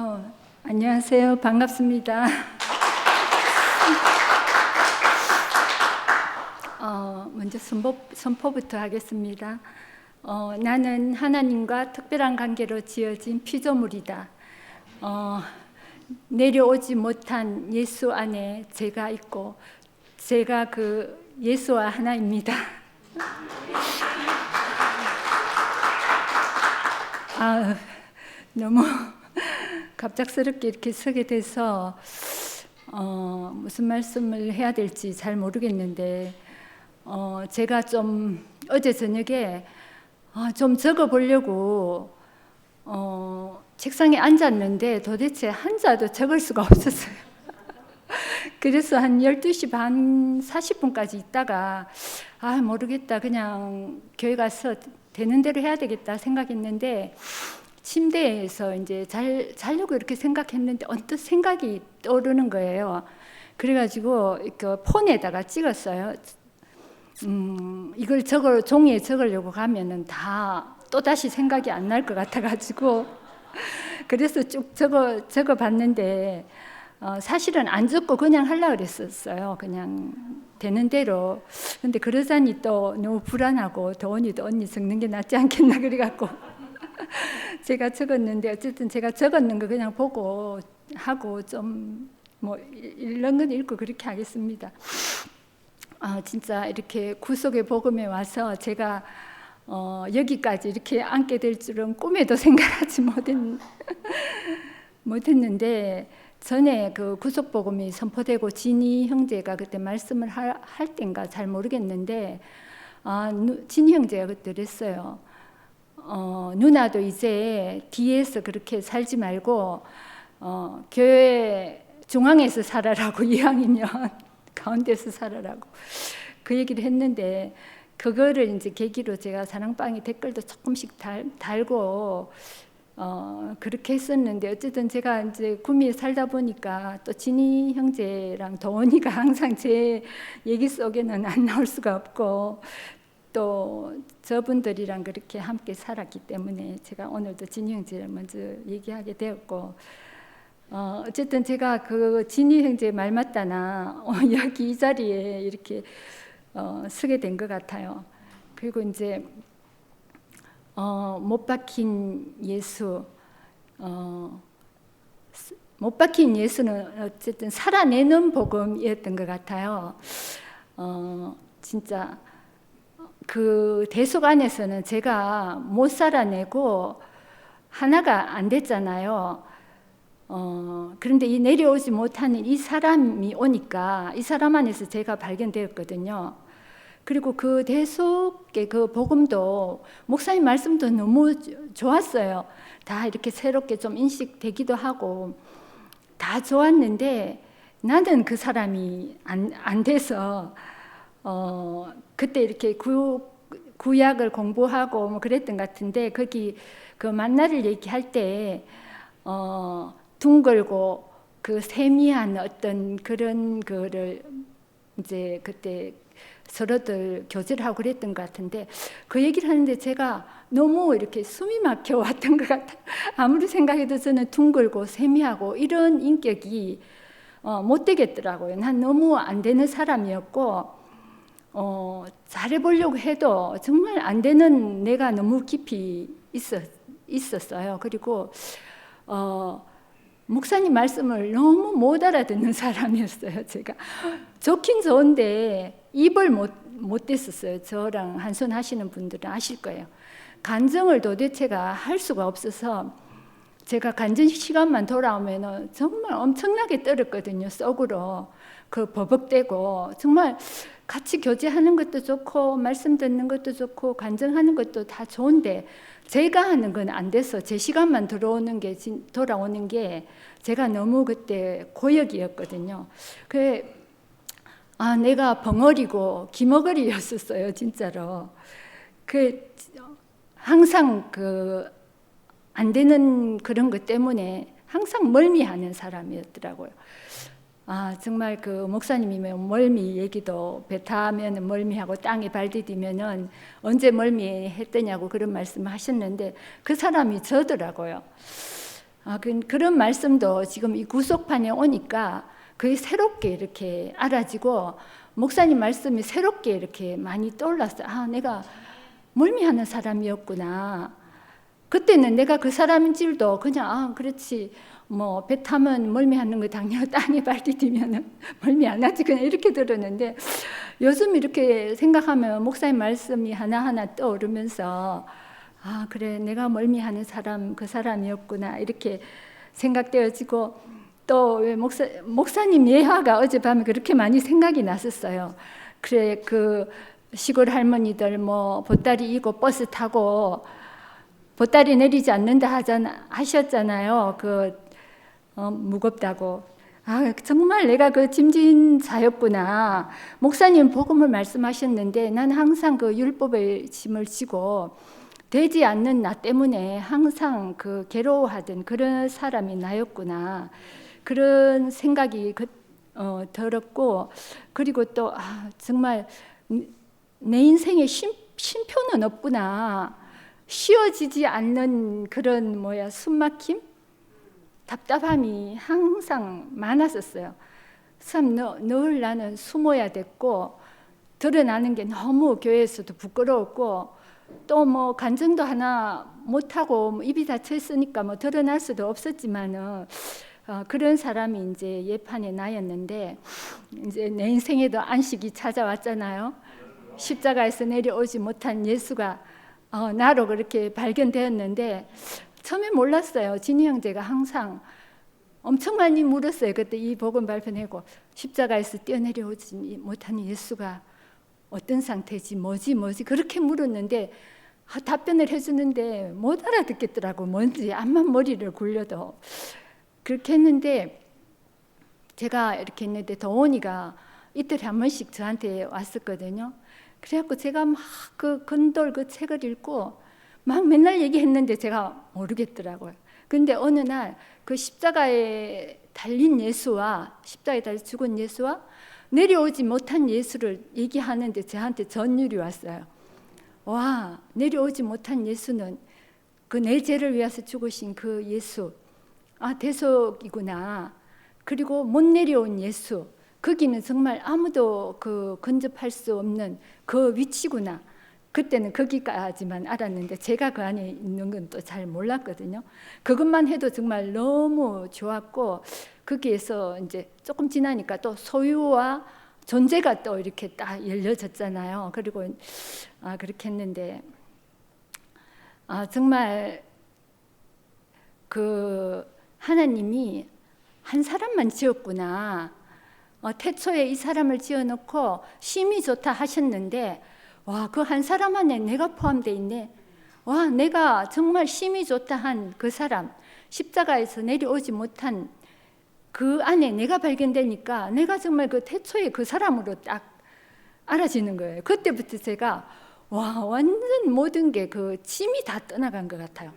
어, 안녕하세요. 반갑습니다. 어, 먼저 선포, 선포 부터 하겠습니다. 어, 나는 하나님과 특별한 관계로 지어진 피조물이다. 어, 내려오지 못한 예수 안에 제가 있고 제가 그 예수와 하나입니다. 아, 너무 갑작스럽게 이렇게 서게 돼서 어, 무슨 말씀을 해야 될지 잘 모르겠는데 어, 제가 좀 어제 저녁에 어, 좀 적어 보려고 어, 책상에 앉았는데 도대체 한자도 적을 수가 없었어요. 그래서 한 12시 반 40분까지 있다가 아 모르겠다 그냥 교회 가서 되는 대로 해야 되겠다 생각했는데 침대에서 이제 잘 자려고 이렇게 생각했는데 언뜻 생각이 떠오르는 거예요. 그래가지고 그 폰에다가 찍었어요. 음, 이걸 적어 종이에 적으려고 가면은 다 또 다시 생각이 안 날 것 같아가지고 그래서 쭉 적어 적어 봤는데 어, 사실은 안 적고 그냥 하려 그랬었어요. 그냥 되는 대로. 근데 그러자니 또 너무 불안하고 더원이도 언니 적는 게 낫지 않겠나 그래갖고 제가 적었는데 어쨌든 제가 적었는 거 그냥 보고 하고 좀 뭐 읽는 건 읽고 그렇게 하겠습니다. 아 진짜 이렇게 구속의 복음에 와서 제가 어, 여기까지 이렇게 앉게 될 줄은 꿈에도 생각하지 못했, 못했는데 전에 그 구속 복음이 선포되고 진희 형제가 그때 말씀을 할, 할 때인가 잘 모르겠는데 아, 누, 진희 형제가 그때 그랬어요. 어, 누나도 이제 뒤에서 그렇게 살지 말고 어, 교회 중앙에서 살아라고 이왕이면 가운데서 살아라고 그 얘기를 했는데 그거를 이제 계기로 제가 사랑방에 댓글도 조금씩 달, 달고 어, 그렇게 했었는데 어쨌든 제가 이제 구미에 살다 보니까 또 진희 형제랑 도원이가 항상 제 얘기 속에는 안 나올 수가 없고 또 저분들이랑 그렇게 함께 살았기 때문에 제가 오늘도 진희 형제를 먼저 얘기하게 되었고 어, 어쨌든 제가 그 진희 형제 말 맞다나 어, 여기 이 자리에 이렇게 어, 서게 된 것 같아요. 그리고 이제 어, 못 박힌 예수, 어, 못 박힌 예수는 어쨌든 살아내는 복음이었던 것 같아요. 어, 진짜 그 대속 안에서는 제가 못 살아내고 하나가 안 됐잖아요. 어, 그런데 이 내려오지 못하는 이 사람이 오니까 이 사람 안에서 제가 발견되었거든요. 그리고 그 대속의 그 복음도 목사님 말씀도 너무 좋았어요. 다 이렇게 새롭게 좀 인식되기도 하고 다 좋았는데 나는 그 사람이 안, 안 돼서 어, 그때 이렇게 구, 구약을 공부하고 뭐 그랬던 것 같은데 거기 그 만나를 얘기할 때 어, 둥글고 그 세미한 어떤 그런 거를 이제 그때 서로들 교제를 하고 그랬던 것 같은데 그 얘기를 하는데 제가 너무 이렇게 숨이 막혀 왔던 것 같아. 아무리 생각해도 저는 둥글고 세미하고 이런 인격이 어, 못 되겠더라고요. 난 너무 안 되는 사람이었고 어, 잘해보려고 해도 정말 안 되는 내가 너무 깊이 있었, 있었어요. 그리고 어, 목사님 말씀을 너무 못 알아듣는 사람이었어요. 제가 좋긴 좋은데 입을 못, 못 댔었어요. 저랑 한손 하시는 분들은 아실 거예요. 간증을 도대체가 할 수가 없어서 제가 간증 시간만 돌아오면 정말 엄청나게 떨었거든요. 속으로. 그 버벅대고 정말 같이 교제하는 것도 좋고 말씀 듣는 것도 좋고 간증하는 것도 다 좋은데 제가 하는 건 안 돼서 제 시간만 들어오는 게 돌아오는 게 제가 너무 그때 고역이었거든요. 그 아, 내가 벙어리고 기머거리였었어요, 진짜로. 그 항상 그 안 되는 그런 것 때문에 항상 멀미하는 사람이었더라고요. 아, 정말 그 목사님이면 멀미 얘기도 배 타면 멀미하고 땅에 발 디디면은 언제 멀미 했더냐고 그런 말씀 하셨는데 그 사람이 저더라고요. 아, 그, 그런 말씀도 지금 이 구속판에 오니까 그게 새롭게 이렇게 알아지고 목사님 말씀이 새롭게 이렇게 많이 떠올랐어요. 아, 내가 멀미하는 사람이었구나. 그때는 내가 그 사람인 줄도 그냥 아, 그렇지. 뭐 배 타면 멀미하는 거 당연히 땅에 발 디 디면은 멀미 안 하지 그냥 이렇게 들었는데 요즘 이렇게 생각하면 목사님 말씀이 하나하나 떠오르면서 아 그래 내가 멀미하는 사람 그 사람이었구나 이렇게 생각되어지고 또왜 목사 목사님 예화가 어젯밤에 그렇게 많이 생각이 났었어요. 그래 그 시골 할머니들 뭐 보따리 이고 버스 타고 보따리 내리지 않는다 하잖아 하셨잖아요. 그 어, 무겁다고. 아, 정말 내가 그 짐진자였구나. 목사님 복음을 말씀하셨는데 난 항상 그 율법의 짐을 지고 되지 않는 나 때문에 항상 그 괴로워하던 그런 사람이 나였구나. 그런 생각이 그, 어, 들었고 그리고 또 아, 정말 내 인생에 쉼, 쉼표는 없구나. 쉬어지지 않는 그런 뭐야 숨막힘 답답함이 항상 많았었어요. 참 늘 나는 숨어야 됐고 드러나는 게 너무 교회에서도 부끄러웠고 또 뭐 간증도 하나 못하고 뭐 입이 닫혀 있으니까 뭐 드러날 수도 없었지만은 어, 그런 사람이 이제 예판에 나였는데 이제 내 인생에도 안식이 찾아왔잖아요. 십자가에서 내려오지 못한 예수가 어, 나로 그렇게 발견되었는데 처음에 몰랐어요. 진희 형제가 항상 엄청 많이 물었어요. 그때 이 복음 발표내고 십자가에서 뛰어내려오지 못한 예수가 어떤 상태지 뭐지 뭐지 그렇게 물었는데 아, 답변을 해주는데 못 알아듣겠더라고 뭔지 암만 머리를 굴려도 그렇게 했는데 제가 이렇게 했는데 더원이가 이틀에 한 번씩 저한테 왔었거든요. 그래갖고 제가 막 그 건돌 그 책을 읽고 막 맨날 얘기했는데 제가 모르겠더라고요. 근데 어느 날 그 십자가에 달린 예수와 십자가에 달려 죽은 예수와 내려오지 못한 예수를 얘기하는데 저한테 전율이 왔어요. 와, 내려오지 못한 예수는 그 내 죄를 위해서 죽으신 그 예수. 아, 대속이구나. 그리고 못 내려온 예수. 거기는 정말 아무도 그 근접할 수 없는 그 위치구나. 그때는 거기까지만 알았는데 제가 그 안에 있는 건 또 잘 몰랐거든요. 그것만 해도 정말 너무 좋았고 거기에서 이제 조금 지나니까 또 소유와 존재가 또 이렇게 딱 열려졌잖아요. 그리고 아 그렇게 했는데 아 정말 그 하나님이 한 사람만 지었구나. 어, 태초에 이 사람을 지어놓고 심이 좋다 하셨는데 와, 그 한 사람 안에 내가 포함되어 있네. 와, 내가 정말 심이 좋다 한 그 사람, 십자가에서 내려오지 못한 그 안에 내가 발견되니까 내가 정말 그 태초에 그 사람으로 딱 알아지는 거예요. 그때부터 제가 와, 완전 모든 게 그 짐이 다 떠나간 것 같아요.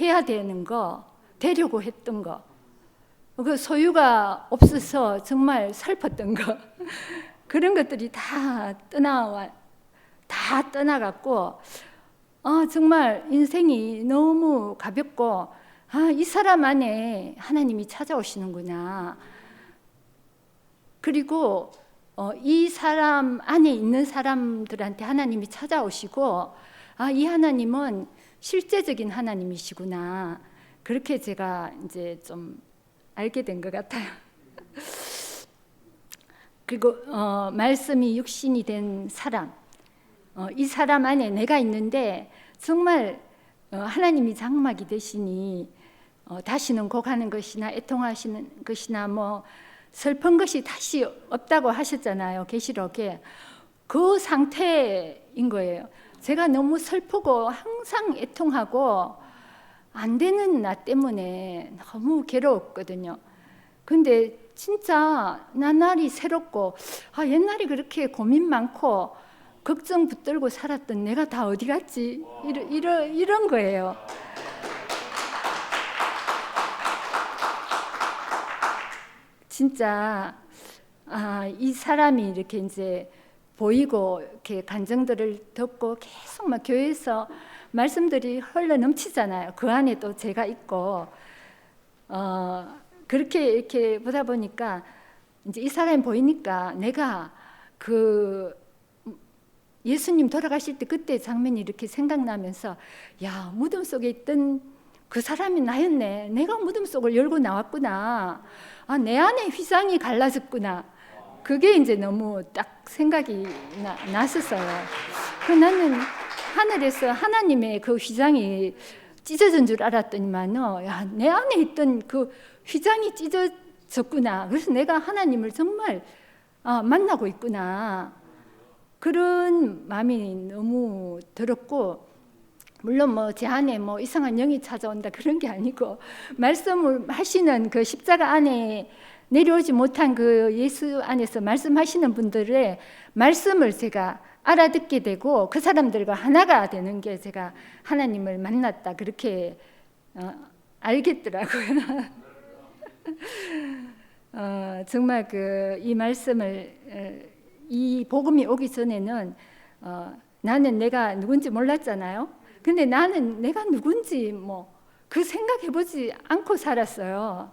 해야 되는 거, 되려고 했던 거, 그 소유가 없어서 정말 슬펐던 거, 그런 것들이 다 떠나와, 다 떠나갔고, 아, 정말 인생이 너무 가볍고, 아, 이 사람 안에 하나님이 찾아오시는구나. 그리고 어, 이 사람 안에 있는 사람들한테 하나님이 찾아오시고, 아, 이 하나님은 실제적인 하나님이시구나. 그렇게 제가 이제 좀 알게 된 것 같아요. 그리고 어, 말씀이 육신이 된 사람, 어, 이 사람 안에 내가 있는데 정말 어, 하나님이 장막이 되시니 어, 다시는 고가는 것이나 애통하시는 것이나 뭐 슬픈 것이 다시 없다고 하셨잖아요 계시록에 그 상태인 거예요. 제가 너무 슬프고 항상 애통하고 안 되는 나 때문에 너무 괴로웠거든요. 근데 진짜 나날이 새롭고 아 옛날에 그렇게 고민 많고 걱정 붙들고 살았던 내가 다 어디 갔지? 이런 이런 이런 거예요. 진짜 아, 이 사람이 이렇게 이제 보이고 이렇게 간증들을 듣고 계속 막 교회에서 말씀들이 흘러 넘치잖아요. 그 안에 또 제가 있고 어, 그렇게 이렇게 보다 보니까 이제 이 사람이 보이니까 내가 그 예수님 돌아가실 때 그때 장면이 이렇게 생각나면서 야 무덤 속에 있던 그 사람이 나였네. 내가 무덤 속을 열고 나왔구나. 아 내 안에 휘장이 갈라졌구나. 그게 이제 너무 딱 생각이 나, 났었어요. 그 나는 하늘에서 하나님의 그 휘장이 찢어진 줄 알았더니만요. 야, 내 안에 있던 그 휘장이 찢어졌구나. 그래서 내가 하나님을 정말 아, 만나고 있구나. 그런 마음이 너무 들었고 물론 뭐 제 안에 뭐 이상한 영이 찾아온다 그런 게 아니고 말씀을 하시는 그 십자가 안에 내려오지 못한 그 예수 안에서 말씀하시는 분들의 말씀을 제가 알아듣게 되고 그 사람들과 하나가 되는 게 제가 하나님을 만났다 그렇게 어, 알겠더라고요. 어, 정말 그 이 말씀을 어, 이 복음이 오기 전에는 어, 나는 내가 누군지 몰랐잖아요. 근데 나는 내가 누군지 뭐 그 생각해보지 않고 살았어요.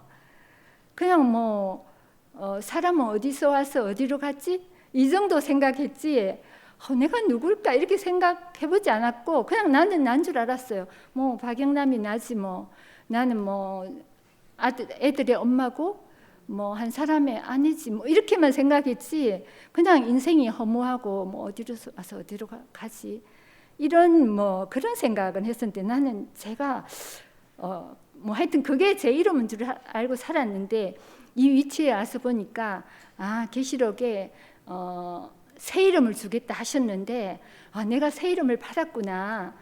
그냥 뭐 어, 사람은 어디서 와서 어디로 갔지 이 정도 생각했지. 어, 내가 누굴까 이렇게 생각해보지 않았고 그냥 나는 난 줄 알았어요. 뭐 박영남이 나지 뭐 나는 뭐 아들 애들의 엄마고 뭐 한 사람의 아내지 뭐 이렇게만 생각했지. 그냥 인생이 허무하고 뭐 어디로 와서 어디로 가, 가지. 이런 뭐 그런 생각은 했었는데 나는 제가 어 뭐 하여튼 그게 제 이름인 줄 알고 살았는데 이 위치에 와서 보니까 아 계시록에 어 새 이름을 주겠다 하셨는데 아 내가 새 이름을 받았구나.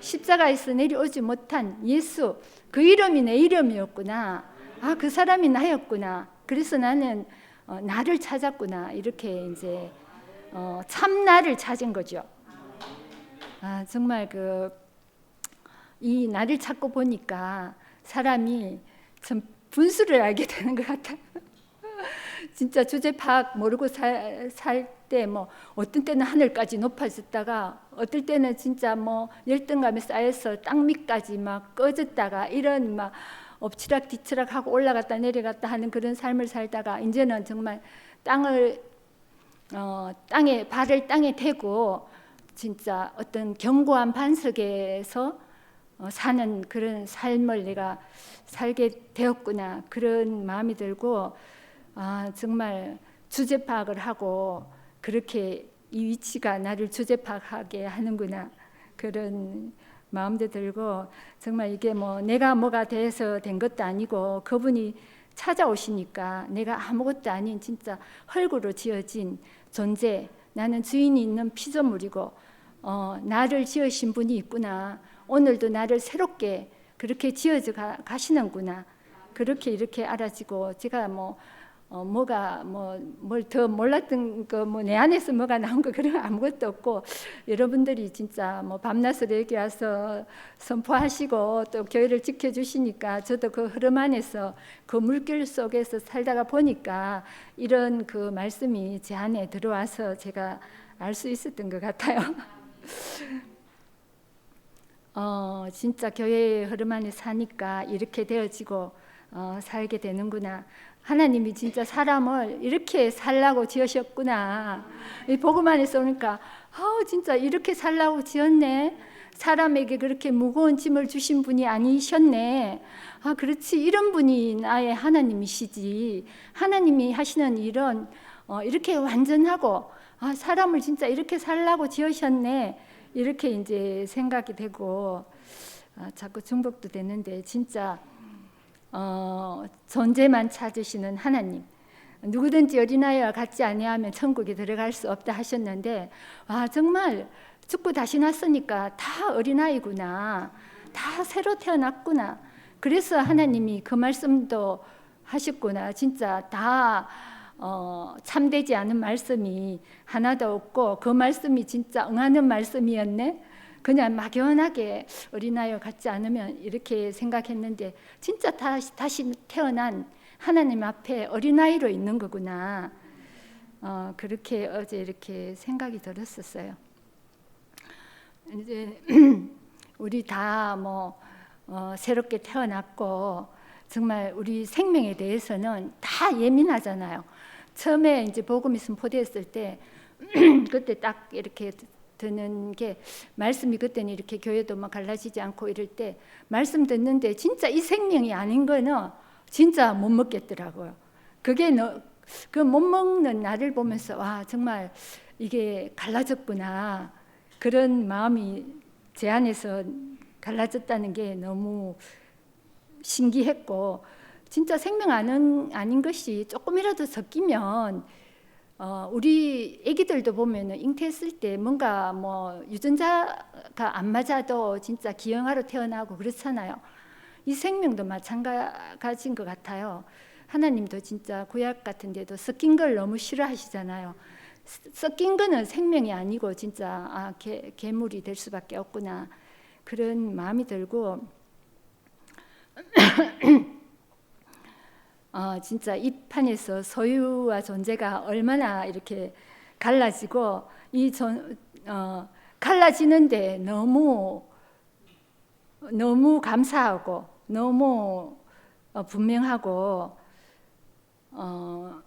십자가에서 내려오지 못한 예수 그 이름이 내 이름이었구나 아 그 사람이 나였구나 그래서 나는 어, 나를 찾았구나 이렇게 이제 어, 참 나를 찾은 거죠. 아 정말 그 이 나를 찾고 보니까 사람이 참 분수를 알게 되는 것 같아요. 진짜 주제 파악 모르고 살 때 뭐 어떤 때는 하늘까지 높아졌다가 어떨 때는 진짜 뭐 열등감에 쌓여서 땅 밑까지 막 꺼졌다가 이런 막 엎치락 뒤치락 하고 올라갔다 내려갔다 하는 그런 삶을 살다가 이제는 정말 땅을 어, 땅에 발을 땅에 대고 진짜 어떤 견고한 반석에서 어, 사는 그런 삶을 내가 살게 되었구나 그런 마음이 들고 아 정말 주제 파악을 하고 그렇게 이 위치가 나를 주제 파악하게 하는구나 그런 마음도 들고 정말 이게 뭐 내가 뭐가 돼서 된 것도 아니고 그분이 찾아오시니까 내가 아무것도 아닌 진짜 헐구로 지어진 존재 나는 주인이 있는 피조물이고 어, 나를 지으신 분이 있구나. 오늘도 나를 새롭게 그렇게 지어져 가, 가시는구나. 그렇게 이렇게 알아지고 제가 뭐 어, 뭐가 뭐 뭘 더 몰랐던 거 뭐 내 안에서 뭐가 나온 거 그런 거 아무것도 없고 여러분들이 진짜 뭐 밤낮으로 여기 와서 선포하시고 또 교회를 지켜주시니까 저도 그 흐름 안에서 그 물길 속에서 살다가 보니까 이런 그 말씀이 제 안에 들어와서 제가 알 수 있었던 것 같아요. 어, 진짜 교회의 흐름 안에 사니까 이렇게 되어지고 어, 살게 되는구나. 하나님이 진짜 사람을 이렇게 살라고 지으셨구나. 이 복음 안에서 오니까 아 진짜 이렇게 살라고 지었네. 사람에게 그렇게 무거운 짐을 주신 분이 아니셨네. 아 그렇지 이런 분이 나의 하나님이시지. 하나님이 하시는 일은 어, 이렇게 완전하고 아 사람을 진짜 이렇게 살라고 지으셨네. 이렇게 이제 생각이 되고 아, 자꾸 중복도 되는데 진짜 어, 존재만 찾으시는 하나님. 누구든지 어린아이와 같지 아니하면 천국에 들어갈 수 없다 하셨는데 와 정말 죽고 다시 났으니까 다 어린아이구나. 다 새로 태어났구나. 그래서 하나님이 그 말씀도 하셨구나. 진짜 다 어, 참되지 않은 말씀이 하나도 없고 그 말씀이 진짜 응하는 말씀이었네. 그냥 막연하게 어린아이와 같지 않으면 이렇게 생각했는데 진짜 다시, 다시 태어난 하나님 앞에 어린아이로 있는 거구나. 어, 그렇게 어제 이렇게 생각이 들었었어요. 이제 우리 다뭐 어, 새롭게 태어났고 정말 우리 생명에 대해서는 다 예민하잖아요. 처음에 이제 복음이 선포되었을 때 그때 딱 이렇게 드는 게 말씀이 그때는 이렇게 교회도 막 갈라지지 않고 이럴 때 말씀 듣는데 진짜 이 생명이 아닌 거는 진짜 못 먹겠더라고요. 그게 그 못 먹는 나를 보면서 와 정말 이게 갈라졌구나 그런 마음이 제 안에서 갈라졌다는 게 너무 신기했고 진짜 생명 아닌 것이 조금이라도 섞이면 어, 우리 아기들도 보면은 잉태했을 때 뭔가 뭐 유전자가 안 맞아도 진짜 기형아로 태어나고 그렇잖아요. 이 생명도 마찬가지인 것 같아요. 하나님도 진짜 구약 같은 데도 섞인 걸 너무 싫어하시잖아요. 섞인 거는 생명이 아니고 진짜 아, 개, 괴물이 될 수밖에 없구나. 그런 마음이 들고 어, 진짜 이 판에서 소유와 존재가 얼마나 이렇게 갈라지고 이 전, 어, 갈라지는데 너무 너무 감사하고 너무 어, 분명하고 어,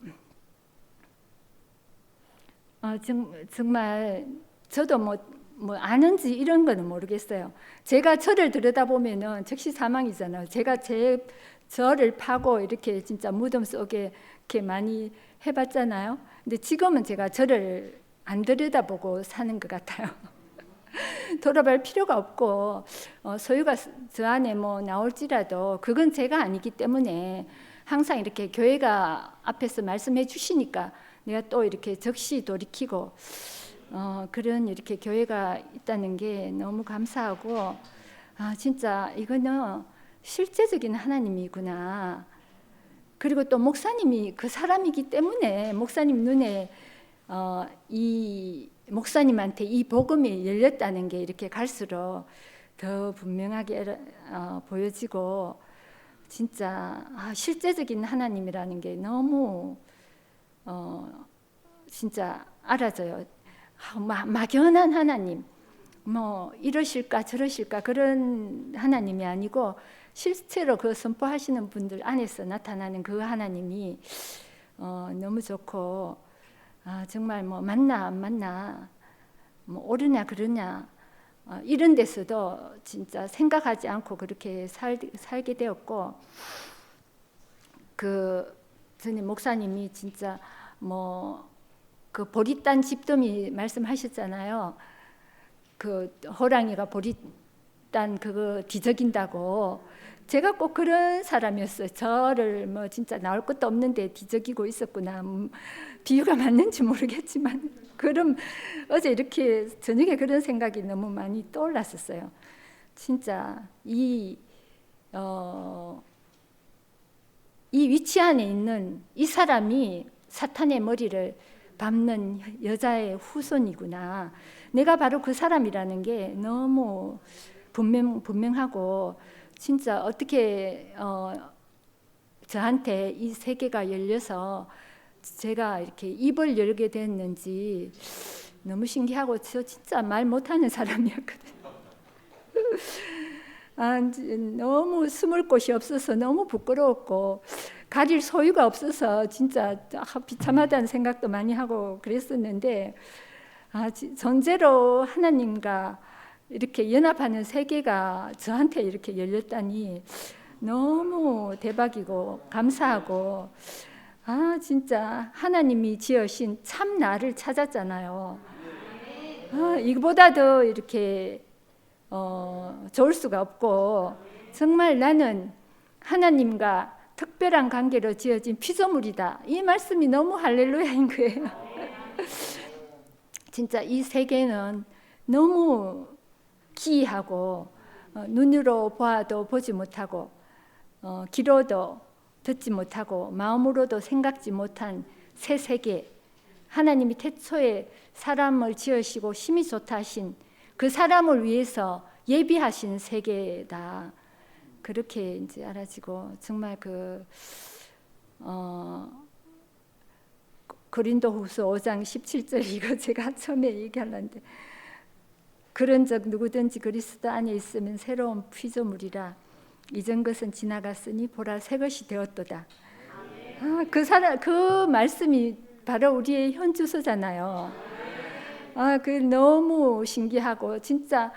어, 정, 정말 저도 뭐, 뭐 아는지 이런 거는 모르겠어요. 제가 저를 들여다보면은 즉시 사망이잖아요. 제가 제 저를 파고 이렇게 진짜 무덤 속에 이렇게 많이 해봤잖아요. 근데 지금은 제가 저를 안 들여다보고 사는 것 같아요. 돌아볼 필요가 없고 어, 소유가 저 안에 뭐 나올지라도 그건 제가 아니기 때문에 항상 이렇게 교회가 앞에서 말씀해 주시니까 내가 또 이렇게 적시 돌이키고 어, 그런 이렇게 교회가 있다는 게 너무 감사하고 아 진짜 이거는 실제적인 하나님이구나. 그리고 또 목사님이 그 사람이기 때문에 목사님 눈에 어, 이 목사님한테 이 복음이 열렸다는 게 이렇게 갈수록 더 분명하게 어, 보여지고 진짜 아, 실제적인 하나님이라는 게 너무 어, 진짜 알아져요. 아, 마, 막연한 하나님, 뭐 이러실까 저러실까 그런 하나님이 아니고 실제로 그 선포하시는 분들 안에서 나타나는 그 하나님이 어, 너무 좋고 아, 정말 뭐 맞나 안 맞나 뭐 옳으냐 그러냐 어, 이런 데서도 진짜 생각하지 않고 그렇게 살, 살게 되었고 그 전에 목사님이 진짜 뭐 그 보리단 집더미 말씀하셨잖아요. 그 호랑이가 보리 단 그거 뒤적인다고 제가 꼭 그런 사람이었어요. 저를 뭐 진짜 나올 것도 없는데 뒤적이고 있었구나. 음, 비유가 맞는지 모르겠지만 그럼 어제 이렇게 저녁에 그런 생각이 너무 많이 떠올랐었어요. 진짜 이 어, 이 위치 안에 있는 이 사람이 사탄의 머리를 밟는 여자의 후손이구나. 내가 바로 그 사람이라는 게 너무 분명 분명하고 진짜 어떻게 어, 저한테 이 세계가 열려서 제가 이렇게 입을 열게 됐는지 너무 신기하고 저 진짜 말 못하는 사람이었거든요. 아, 너무 숨을 곳이 없어서 너무 부끄러웠고 가릴 소유가 없어서 진짜 비참하다는 생각도 많이 하고 그랬었는데 아, 전제로 하나님과 이렇게 연합하는 세계가 저한테 이렇게 열렸다니 너무 대박이고 감사하고 아 진짜 하나님이 지으신 참 나를 찾았잖아요. 아, 이보다 더 이렇게 어, 좋을 수가 없고 정말 나는 하나님과 특별한 관계로 지어진 피조물이다. 이 말씀이 너무 할렐루야인 거예요. 진짜 이 세계는 너무 기이하고 어, 눈으로 보아도 보지 못하고 어, 귀로도 듣지 못하고 마음으로도 생각지 못한 새 세계 하나님이 태초에 사람을 지으시고 힘이 좋다 하신 그 사람을 위해서 예비하신 세계다. 그렇게 이제 알아지고 정말 그 어, 고린도후서 5장 17절 이거 제가 처음에 얘기하려는데 그런 적 누구든지 그리스도 안에 있으면 새로운 피조물이라 이전 것은 지나갔으니 보라 새 것이 되었도다. 아, 그 사람 그 말씀이 바로 우리의 현 주소잖아요. 아, 그 너무 신기하고 진짜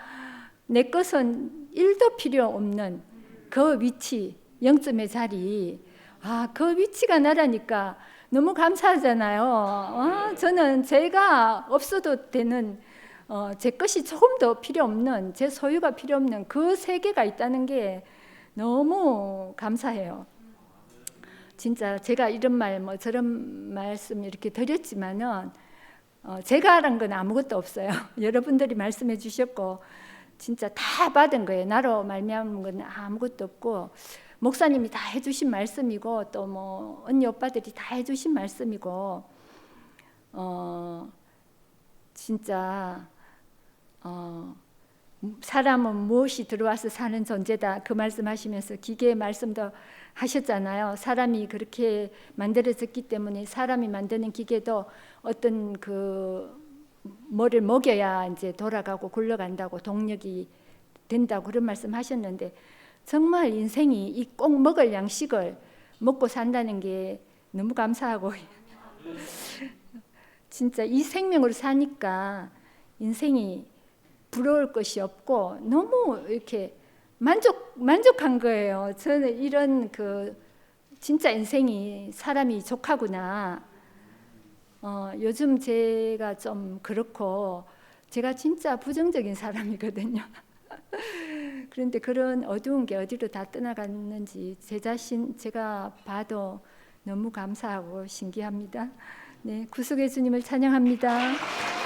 내 것은 일도 필요 없는 그 위치, 영점의 자리. 아, 그 위치가 나라니까 너무 감사하잖아요. 아, 저는 제가 없어도 되는 어, 제 것이 조금도 필요 없는 제 소유가 필요 없는 그 세계가 있다는 게 너무 감사해요. 진짜 제가 이런 말 뭐 저런 말씀 이렇게 드렸지만은 어, 제가 하는 건 아무것도 없어요. 여러분들이 말씀해 주셨고 진짜 다 받은 거예요. 나로 말미암은 건 아무것도 없고 목사님이 다 해주신 말씀이고 또 뭐 언니 오빠들이 다 해주신 말씀이고 어 진짜 어 사람은 무엇이 들어와서 사는 존재다 그 말씀하시면서 기계의 말씀도 하셨잖아요. 사람이 그렇게 만들어졌기 때문에 사람이 만드는 기계도 어떤 그 뭐를 먹여야 이제 돌아가고 굴러간다고 동력이 된다고 그런 말씀하셨는데 정말 인생이 이 꼭 먹을 양식을 먹고 산다는 게 너무 감사하고 진짜 이 생명으로 사니까 인생이 부러울 것이 없고 너무 이렇게 만족 만족한 거예요. 저는 이런 그 진짜 인생이 사람이 족하구나. 어, 요즘 제가 좀 그렇고 제가 진짜 부정적인 사람이거든요. 그런데 그런 어두운 게 어디로 다 떠나갔는지 제 자신 제가 봐도 너무 감사하고 신기합니다. 네, 구속의 주님을 찬양합니다.